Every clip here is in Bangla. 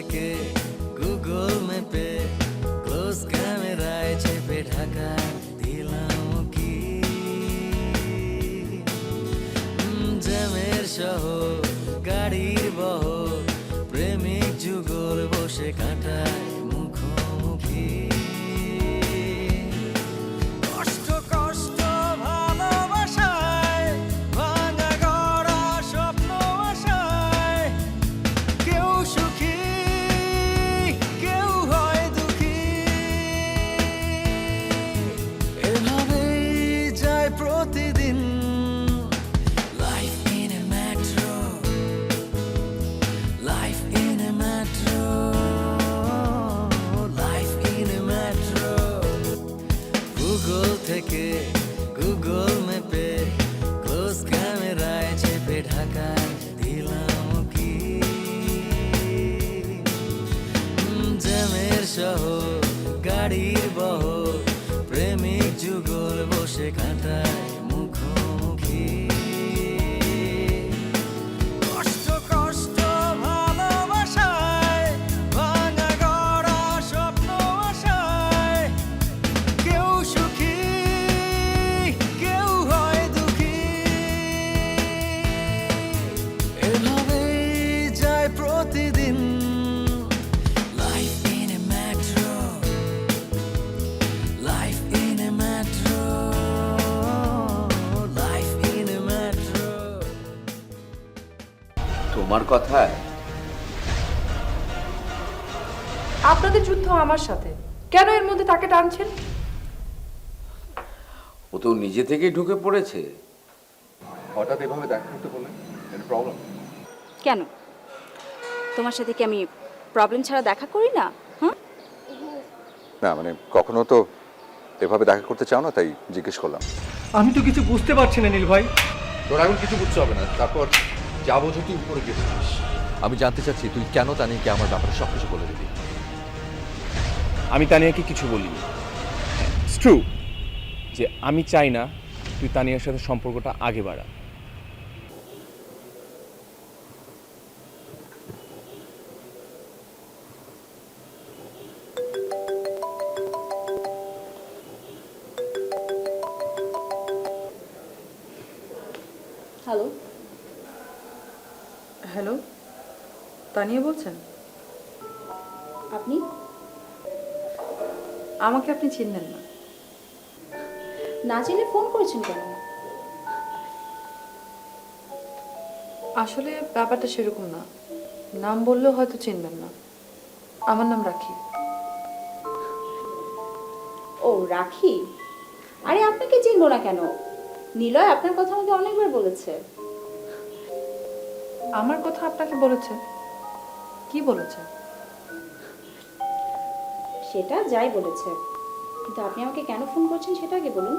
থেকে তাকে টানছেন? ও তো নিজে থেকেই ঢুকে পড়েছে। হঠাৎ এভাবে দেখা করতে বললেন এর প্রবলেম কেন? তোমার সাথে কি আমি প্রবলেম ছাড়া দেখা করি না? হ্যাঁ না মানে কখনো তো এভাবে দেখা করতে চাও না তাই জিজ্ঞেস করলাম। আমি তো কিছু বুঝতে পারছি না নীল ভাই। তোর এখন কিছু বুঝতে হবে না তারপর যা বোঝো তুই উপরে গেছিস আমি জানতে চাচ্ছি তুই কেন তানিকে আমার ব্যাপারে সব কিছু বলে দিবি? আমি তানিয়াকে কিছু বলিনি। ট্রু যে আমি চাই না তুই তানিয়ার সাথে সম্পর্কটা আগে বাড়া। হ্যালো হ্যালো তানিয়া বলছেন? আপনি? আমাকে আপনি চিনলেন না। না চিনে ফোন করেছেন কেন? আসলে ব্যাপারটা সেরকম না। নাম বললেও হয়তো চিনবেন না। আমার নাম রাখি। ও রাখি? আরে আপনাকে চিনবো না কেন? নিলয় আপনার কথা আমাকে অনেকবার বলেছে। আমার কথা আপনাকে বলেছে? কি বলেছে? সেটা যাই বলেছে। কিন্তু আপনি আমাকে কেন ফোন করছেন সেটা আগে বলুন।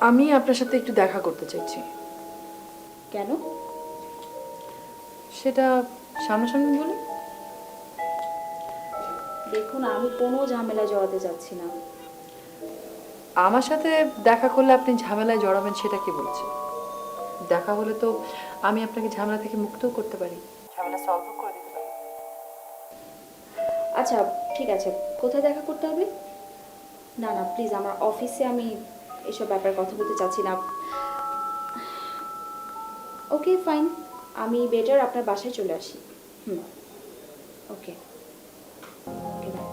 আমি আপনার সাথে একটু দেখা করতে চাইছি। কেন? সেটা সামনাসামনি বলি দেখুন আমি কোনো ঝামেলা জড়াতে চাচ্ছি না। আমার সাথে দেখা করলে আপনি ঝামেলায় জড়াবেন সেটা কি বলছে? দেখা হলে তো আমি আপনাকে ঝামেলা থেকে মুক্তও করতে পারি। ঝামেলা সলভ আচ্ছা ঠিক আছে। কোথায় দেখা করতে হবে? না না প্লিজ আমার অফিসে আমি এসব ব্যাপারে কথা বলতে চাচ্ছি না। ওকে ফাইন আমি বেটার আপনার বাসায় চলে আসি। হুম ওকে ওকে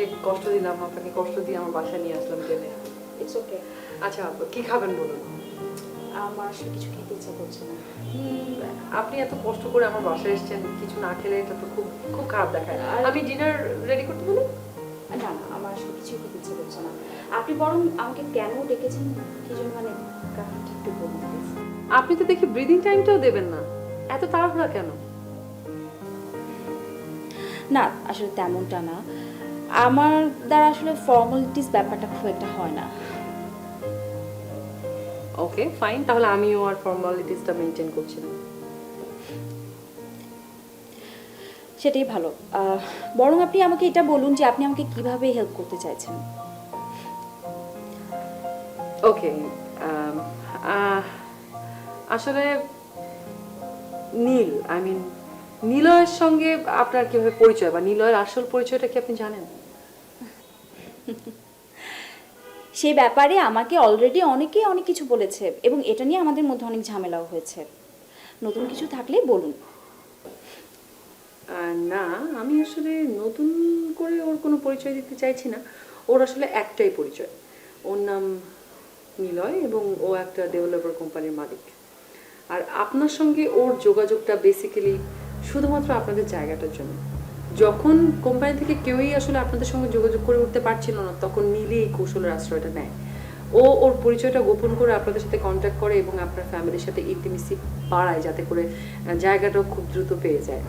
আপনাকে কষ্ট দিলাম আপনাকে কষ্ট দিয়ে আমার বাসায় নিয়ে আসলাম জেনে ইটস ওকে আচ্ছা কি খাবেন বলুন? আমার আসলে কিছু খেতে ইচ্ছা করছে না। আপনি এত কষ্ট করে আমার বাসায় এসেছেন কিছু না খেলে এটা তো খুব খুব খারাপ দেখায়। আমি ডিনার রেডি করতে বলুন? না না আমার আসলে কিছুই করতে ইচ্ছে করছে না। আপনি বরং আমাকে কেন ডেকেছেন কি জন্য মানে কারণটা একটু বলুন আপনি তো দেখি ব্রিদিং টাইমটাও দেবেন না। এত তাড়াহুড়া কেন? না আসলে তেমনটা না। আমার দ্বারা আসলে ফর্মালিটিস ব্যাপারটা খুব একটা হয় না। ওকে ফাইন তাহলে আমিও আর ফর্মালিটিসটা মেনটেন করছি না। সেটাই ভালো। বরং আপনি আমাকে এটা বলুন যে আপনি আমাকে কীভাবে হেল্প করতে চাইছেন। ওকে আসলে নীল আই মিন নিলয়ের সঙ্গে আপনার কীভাবে পরিচয় বা নিলয়ের আসল পরিচয়টা কি আপনি জানেন? সেই ব্যাপারে আমাকে অলরেডি অনেকেই অনেক কিছু বলেছে এবং এটা নিয়ে আমাদের মধ্যে অনেক ঝামেলাও হয়েছে। নতুন কিছু থাকলে বলুন। না, আমি আসলে নতুন করে ওর কোনো পরিচয় দিতে চাইছি না। ওর আসলে একটাই পরিচয়। ওর নাম নিলয় এবং ও একটা ডেভেলপার কোম্পানির মালিক। আর আপনার সঙ্গে ওর যোগাযোগটা বেসিক্যালি শুধুমাত্র আপনাদের জায়গাটার জন্য। যখন কোম্পানি থেকে কেউই আসলে আপনাদের সঙ্গে যোগাযোগ করে উঠতে পারছিল না, তখন নীলই এই কৌশলের আশ্রয়টা নেয়। ও ওর পরিচয়টা গোপন করে আপনাদের সাথে কন্ট্যাক্ট করে এবং আপনার ফ্যামিলির সাথে ইন্টিমেসি বাড়ায় যাতে করে জায়গাটাও খুব দ্রুত পেয়ে যায়।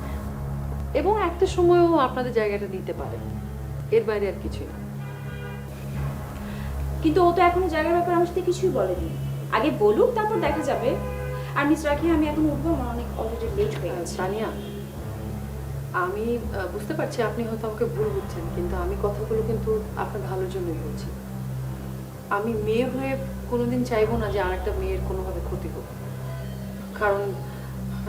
এবং একটা সময়ও আপনাদের জায়গাটা নিতে পারে। এর বাইরে আর কিছুই না। কিন্তু ও তো এখনও জায়গার ব্যাপারে আমার সাথে কিছুই বলেনি। আগে বলুক, তারপর দেখা যাবে। আর মিস রাখি আমি এখন উঠবো, আমার অনেক অলরেডি লেট হয়ে গেছে। আমি বুঝতে পারছি আপনি হয়তো আমাকে ভুল বুঝছেন কিন্তু আমি কথাগুলো কিন্তু আপনার ভালোর জন্যই বলছি। আমি মেয়ে হয়ে কোনোদিন চাইব না যে আরেকটা মেয়ের কোনোভাবে ক্ষতি হোক। কারণ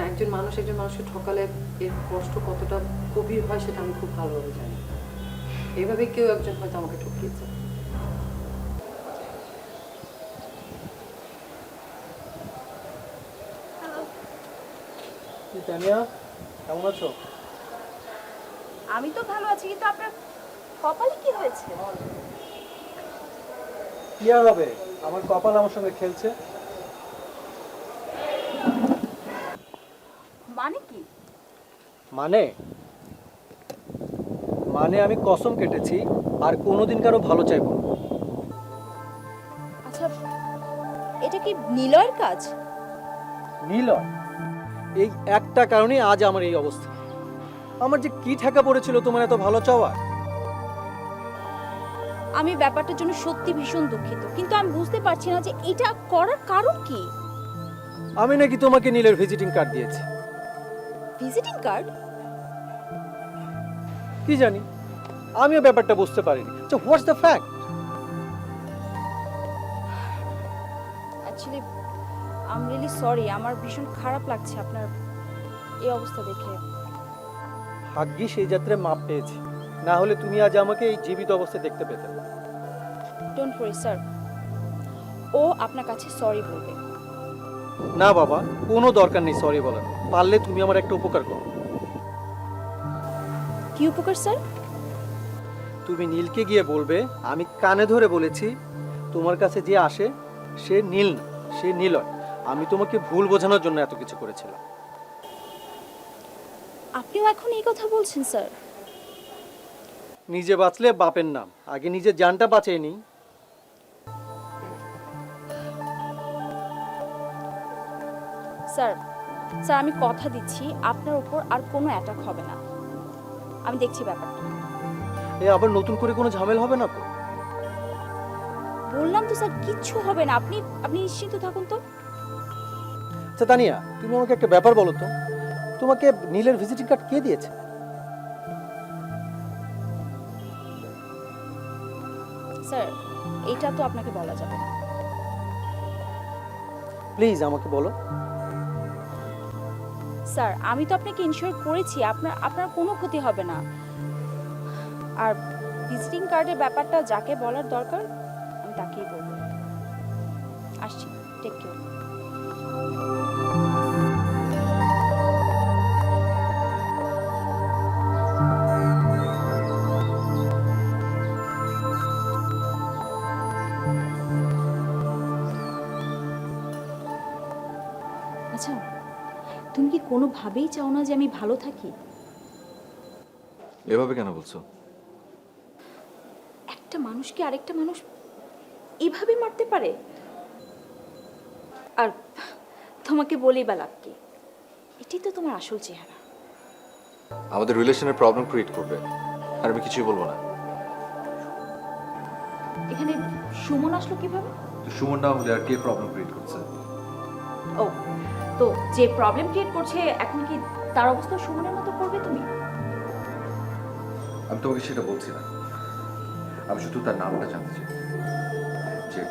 একজন মানুষ একজন মানুষকে ঠকালে এর কষ্ট কতটা গভীর হয় সেটা আমি খুব ভালোভাবে জানি। এইভাবে কেউ একজন হয়তো আমাকে ঠকিয়েছে। কেমন আছো? আমি তো ভালো আছি কিন্তু আপনার কপালে কি হয়েছে? কি আর হবে? আমার কপাল আমার সঙ্গে খেলছে। মানে কি? মানে? মানে আমি কসম কেটেছি আর কোনোদিন কারও ভালো চাইব না। আচ্ছা এটা কি নিলয়ের কাজ? নীলয়? এই একটা কারণেই আজ আমার এই অবস্থা। আমার যে কি ঠেকা পড়েছিল তোমার এত ভালো চাওয়া আমি ব্যাপারটার জন্য সত্যি ভীষণ দুঃখিত কিন্তু আমি বুঝতে পারছি না যে এটা করার কারণ কি। আমি নাকি তোমাকে নীলের ভিজিটিং কার্ড দিয়েছি। ভিজিটিং কার্ড কি জানি আমিও ব্যাপারটা বুঝতে পারিনি। আচ্ছা what's the fact actually I am really sorry আমার ভীষণ খারাপ লাগছে আপনার এই অবস্থা দেখে। ভাগ্যি সেই যাত্রায় মাপ পেয়েছি। না হলে তুমি আজ আমাকে এই জীবিত অবস্থায় দেখতে পেতে। ডোন্ট ওয়ারি স্যার ও আপনার কাছে সরি বলবে। না বাবা কোনো দরকার নেই সরি বলার। পারলে তুমি আমার একটা উপকার করো। কি উপকার স্যার তুমি নীলকে গিয়ে বলবে আমি কানে ধরে বলেছি তোমার কাছে যে আসে সে নীল না সে নীলয়। আমি তোমাকে ভুল বোঝানোর জন্য এত কিছু করেছিলাম। আপনিও এখন এই কথা বলছেন স্যার। নিজে বাঁচলে বাপের নাম। আগে নিজের জানটা বাঁচিয়ে নি স্যার স্যার আমি কথা দিচ্ছি। আপনার উপর আর কোনো অ্যাটাক হবে না। আমি দেখছি ব্যাপারটা। এ আবার নতুন করে কোনো ঝামেলা হবে না তো? বললাম তো স্যার কিচ্ছু হবে না। আপনি আপনি নিশ্চিন্ত থাকুন তো। আচ্ছা তানিয়া তুমি আমাকে একটা ব্যাপার বলো তো। তোমাকে নীলের ভিজিটিং কার্ড কে দিয়েছে? স্যার এটা তো আপনাকে বলা যাবে না। প্লিজ আমাকে বলো। স্যার আমি তো আপনাকে ইনশিওর করেছি আপনার আপনার কোনো ক্ষতি হবে না। আর ভিজিটিং কার্ডের ব্যাপারটা যাকে বলার দরকার আমি তাকেই বলব। আসছি টেক কেয়ার কোনোভাবেই চাও না যে আমি ভালো থাকি? এভাবে কেন বলছো? একটা মানুষকে আরেকটা মানুষ এভাবে মারতে পারে? আর তোমাকে বলেই বা লাভ কি? এটাই তো তোমার আসল চেহারা। আমাদের রিলেশনের প্রবলেম ক্রিয়েট করবে। আর আমি কিছুই বলব না। এখানে সুমন আসলো কীভাবে? সুমন না হলে আর কে প্রবলেম ক্রিয়েট করছে? ও তো যে প্রবলেম ক্রিয়েট করছে এখন কি তার অবস্থা সুমনের মতো করবে তুমি? আমি তোমাকে সেটা বলছি না। আমি শুধু তার নামটা জানতে চাই। যে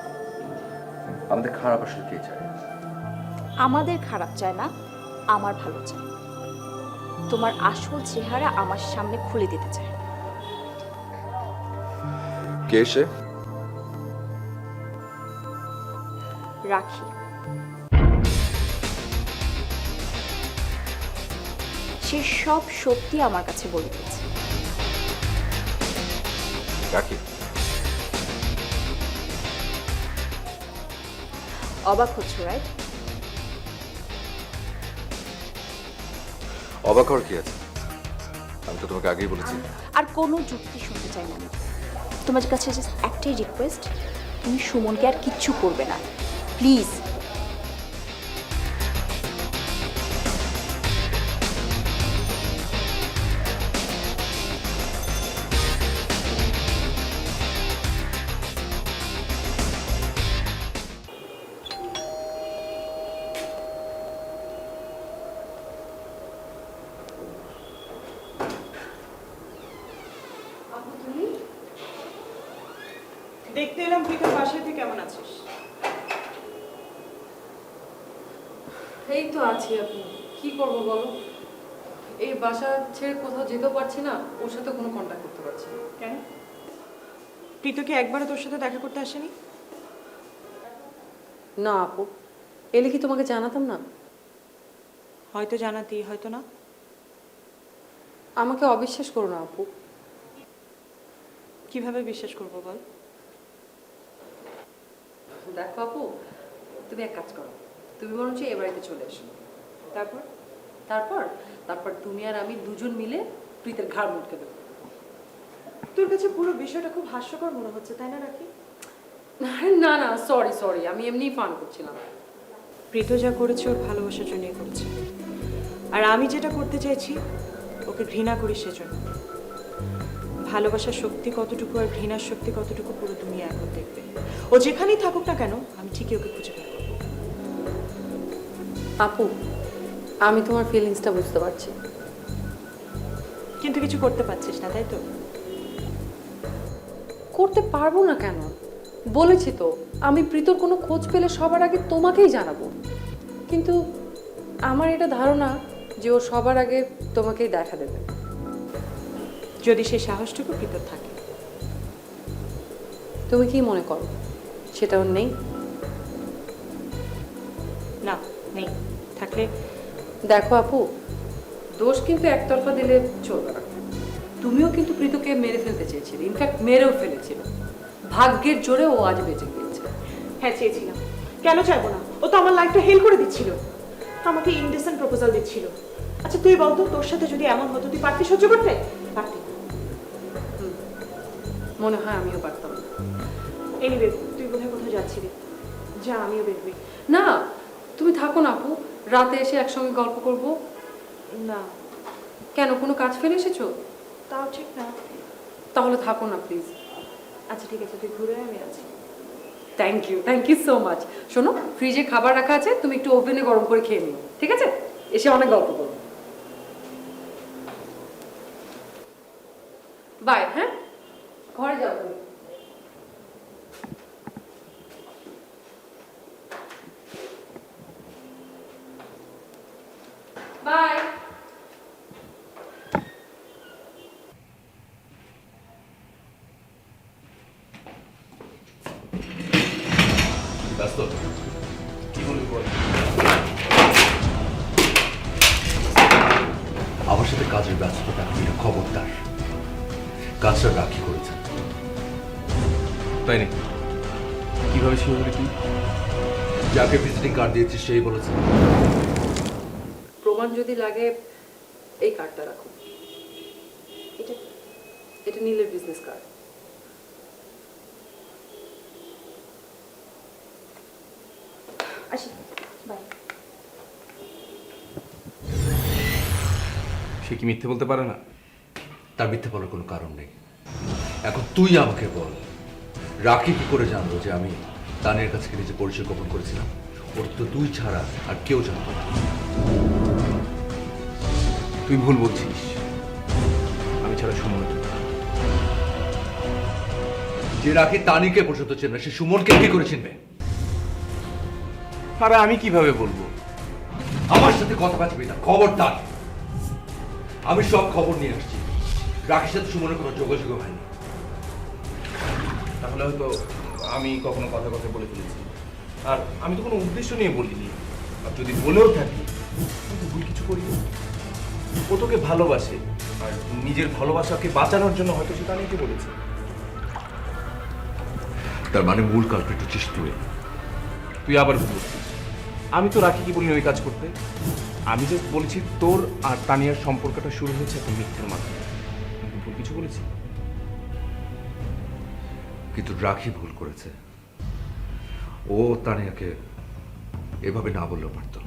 আমাদের খারাপ আসলে কে চায়? আমাদের খারাপ চায় না আমার ভালো চায়। তোমার আসল চেহারা আমার সামনে খুলে দিতে চায়। কে সে? রাখি। সে সব সত্যি আমার কাছে বলে দিয়েছে। রাখি। অবাক হচ্ছ রাইট অবাক হওয়ার কি আছে? আমি তো তোমাকে আগেই বলেছি। আর কোনো যুক্তি শুনতে চাই না। আমি তোমার কাছে জাস্ট একটাই রিকোয়েস্ট তুমি সুমনকে আর কিচ্ছু করবে না। প্লিজ এলাম তুই তোর বাসায় তুই কেমন আছিস? এই তো আছি আপনি কি করব বলো? এই বাসা ছেড়ে কোথাও যেতেও পারছি না ওর সাথে কোনো কন্ট্যাক্ট করতে পারছি না। কেন? প্রীত কি একবারও তোর সাথে দেখা করতে আসেনি? না আপু এলে কি তোমাকে জানাতাম না? হয়তো জানাতি হয়তো না। আমাকে অবিশ্বাস করো না আপু। কীভাবে বিশ্বাস করব বল? দেখো আপু তুমি এক কাজ করো তুমি বরঞ্চ এ বাড়িতে চলে এসো। তারপর? তারপর? তারপর তুমি আর আমি দুজন মিলে প্রীতের ঘাড় মুটকে দেবো। তোর কাছে পুরো বিষয়টা খুব হাস্যকর মনে হচ্ছে তাই না রাখি? না না সরি সরি আমি এমনিই ফান করছিলাম। প্রীত যা করেছে ওর ভালোবাসার জন্যই করেছে। আর আমি যেটা করতে চাইছি ওকে ঘৃণা করি সেজন্য। ভালোবাসার শক্তি কতটুকু আর ঘৃণার শক্তি কতটুকু পুরো দুনিয়া এখন দেখবে। ও যেখানেই থাকুক না কেন আমি ঠিকই ওকে খুঁজে করব আপু আমি তোমার ফিলিংসটা বুঝতে পারছি। কিন্তু কিছু করতে পারছিস না তাই তো? করতে পারব না কেন? বলেছি তো আমি প্রীতর কোনো খোঁজ পেলে সবার আগে তোমাকেই জানাব। কিন্তু আমার এটা ধারণা যে ও সবার আগে তোমাকেই দেখা দেবে। যদি সেই সাহসটুকু ভিতর থাকে। তুমি কি মনে করো? সেটা ওর নেই? না নেই। থাকলে দেখো আপু দোষ কিন্তু একতরফা দিলে চলবে না। তুমিও কিন্তু প্রীতকে মেরে ফেলতে চেয়েছিলে। ইনফ্যাক্ট মেরেও ফেলেছিল। ভাগ্যের জোরে ও আজ বেঁচে গিয়েছে। হ্যাঁ চেয়েছিলাম। কেন চাইব না? ও তো আমার লাইফটা হেল করে দিচ্ছিল। আমাকে ইনডেসেন্ট প্রপোজাল দিচ্ছিল। আচ্ছা তুই বলতো তোর সাথে যদি এমন হতো তুই পারতি সহ্য করতে? পারতি মনে হয় আমিও পারতাম না। এনিওয়ে তুই কোথায় কোথায় যাচ্ছিলি? যা আমিও বেরবি না তুমি থাকো না আপু রাতে এসে একসঙ্গে গল্প করব। না। কেন কোনো কাজ ফেলে এসেছ? তাও ঠিক না। তাহলে থাকো না প্লিজ। আচ্ছা ঠিক আছে তুই ঘুরে আয়, আমি আছি। Thank you thank you so much শোনো ফ্রিজে খাবার রাখা আছে তুমি একটু ওভেনে গরম করে খেয়ে নিও ঠিক আছে? এসে অনেক গল্প করব। বাই হ্যাঁ? ঘরে যাও তাই নাকি কীভাবে শিওর হলি তুই? যাকে ভিজিটিং কার্ড দিয়েছি সেই বলেছে। প্রমাণ যদি লাগে এই কার্ডটা রাখো। এটা এটা নীলের বিজনেস কার্ড আসি বাই সে কি মিথ্যে বলতে পারে না? তার মিথ্যে বলার কোনো কারণ নেই। এখন তুই আমাকে বল। রাখি কি করে জানব যে আমি তানের কাছ থেকে নিজে পরিচয় গোপন করেছিলাম? ওর তো তুই ছাড়া আর কেউ জানতো না। তুই ভুল বলছিস। আমি ছাড়া সুমন যে রাখি তানিকে পর্যন্ত চেনে সে সুমনকে কি করে চিনবে? আরে আমি কীভাবে বলব? আমার সাথে কথা বাঁচবি না খবর খবরদার। আমি সব খবর নিয়ে আসছি। রাখির সাথে সুমনের কোনো যোগাযোগ হয়নি। তাহলে হয়তো আমি কখনো কথা কথা বলে ফেলেছি। আর আমি তো কোনো উদ্দেশ্য নিয়ে বলিনি। আর যদি বলেও থাকি তো ভুল কিছু করি ও তোকে ভালোবাসে আর নিজের ভালোবাসাকে বাঁচানোর জন্য হয়তো সেটা অনেকে বলেছে। তার মানে মূল কালপ্রিট হচ্ছিস তুই তুই আবার ভুল আমি তো রাখি কি বলিনি ওই কাজ করতে? আমি জাস্ট বলেছি তোর আর তানিয়ার সম্পর্কটা শুরু হয়েছে একটা মিথ্যের মাধ্যমে। ভুল কিছু বলেছি? কিন্তু রাখি ভুল করেছে। ও তানিয়াকে এভাবে না বললেও পারতো।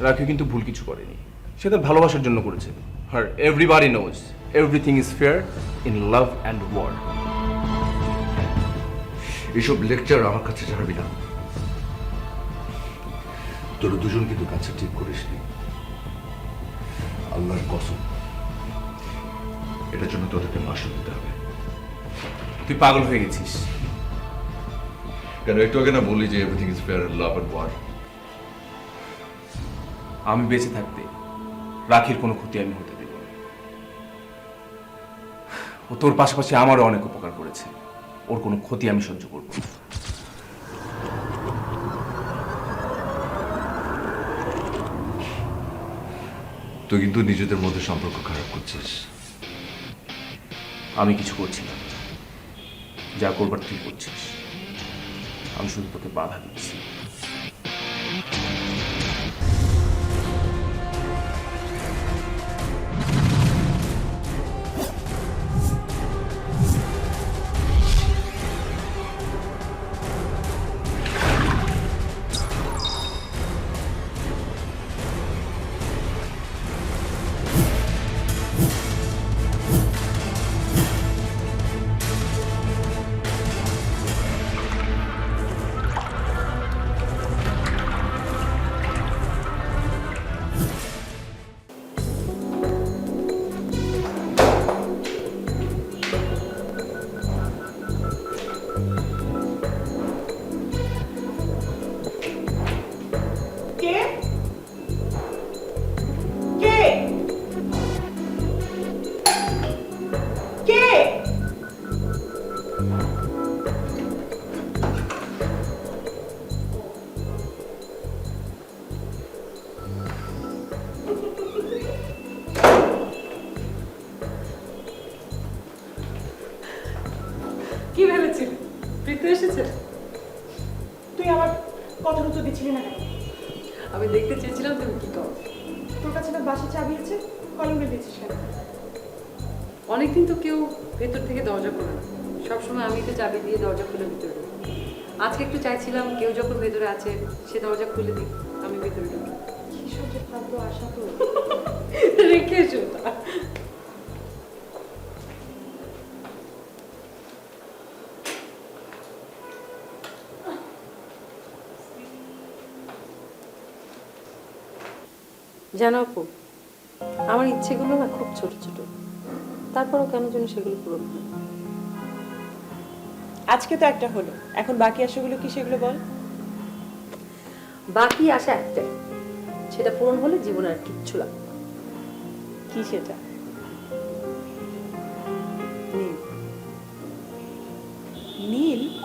রাখি কিন্তু ভুল কিছু করেনি। সে তার ভালোবাসার জন্য করেছে। হার everybody knows everything is fair in love and war এসব লেকচার আমার কাছে ছাড়বি না। তোর দুজন কিন্তু কাছে ঠিক করিসনি আল্লাহর কসম এটার জন্য তোদেরকে মাসুল দিতে হবে। তুই পাগল হয়ে গেছিস। কেন? একটু আগে না বললি যে everything is fair love and war আমি বেঁচে থাকতে রাখির কোনো ক্ষতি আমি হতে দেব না। ও তোর পাশাপাশি আমারও অনেক উপকার করেছে। ওর কোনো ক্ষতি আমি সহ্য করব না। তুই কিন্তু নিজেদের মধ্যে সম্পর্ক খারাপ করছিস। আমি কিছু করছি না। যা করবার তুই করছিস। আমি শুধু তোকে বাধা দিচ্ছি। অনেকদিন তো কেউ ভেতর থেকে দরজা খোলে না। সবসময় আমি তো চাবি দিয়ে দরজা খুলে ভিতরে ঢুকি। আজকে একটু চাইছিলাম কেউ যখন ভেতরে আছে সে দরজা খুলে দিই আমি ভেতরে ঢুকি কি সব যে খাদ্য আশা তো। রেখে জানো আপু আমার ইচ্ছেগুলো না খুব ছোট ছোট। তারপরও কেন যেন সেগুলো পূরণ হয়। আজকে তো একটা হলো। এখন বাকি আশাগুলো কি সেগুলো বল? বাকি আশা একটাই সেটা পূরণ হলে জীবনে আর কিচ্ছু লাগবে না। কি সেটা? নীল। নীল?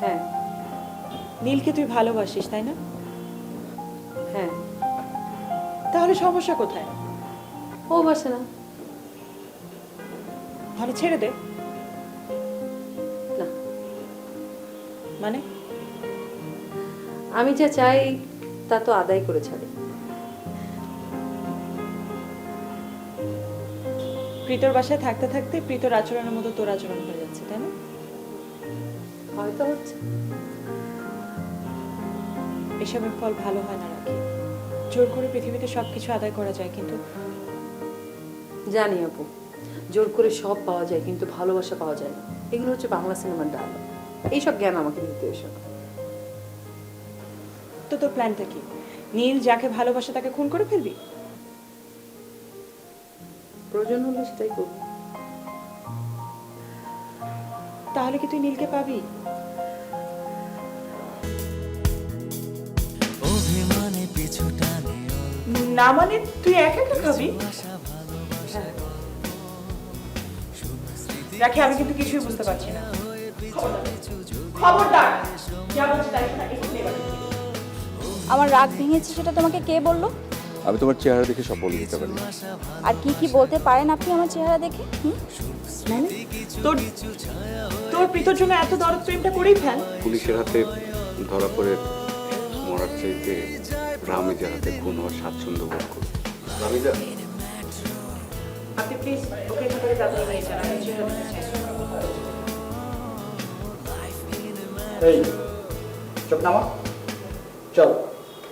হ্যাঁ। নীলকে তুই ভালোবাসিস তাই না? হ্যাঁ। তাহলে সমস্যা কোথায়? ও বাসে না। তাহলে ছেড়ে দে। না। মানে? আমি যা চাই তা তো আদায় করে ছাড়ে। প্রীতর বাসায় থাকতে থাকতে প্রীতর আচরণের মতো তোর আচরণ হয়ে যাচ্ছে তাই না? হয়তো হচ্ছে। এসবের ফল ভালো হয় না রাখি। জোর করে পৃথিবীতে সব কিছু আদায় করা যায় কিন্তু জানি আপু। জোর করে সব পাওয়া যায় কিন্তু ভালোবাসা পাওয়া যায় না। এগুলো হচ্ছে বাংলা সিনেমার ডায়লগ এইসব জ্ঞান আমাকে দিতে এসো। তো তোর প্ল্যানটা কি? নীল যাকে ভালোবাসে তাকে খুন করে ফেলবি? প্রয়োজন হলে সেটাই করব। তাহলে কি তুই নীলকে পাবি? না মানে তুই একা একা খাবি? রাখি আমি কিন্তু কিছুই বুঝতে পারছি না। খবরদার। যা। আমার রাগ ভেঙেছে সেটা তোমাকে কে বলল? আমি তোমার চেহারা দেখে সব বলে দিতে পারি। আর কি কি বলতে পারেন আপনি আমার চেহারা দেখে? মানে তোর তোর প্রীতর জন্য এত দরদ প্রেমটা করেই ফেল। পুলিশের হাতে ধরা পড়ে মরার চাইতে রামেজের হাতে খুন হওয়ার স্বাচ্ছন্দ্য বোধ করি। রামিজা প্লিজ ওকে এখান থেকে তাড়াতাড়ি নিয়ে এই চল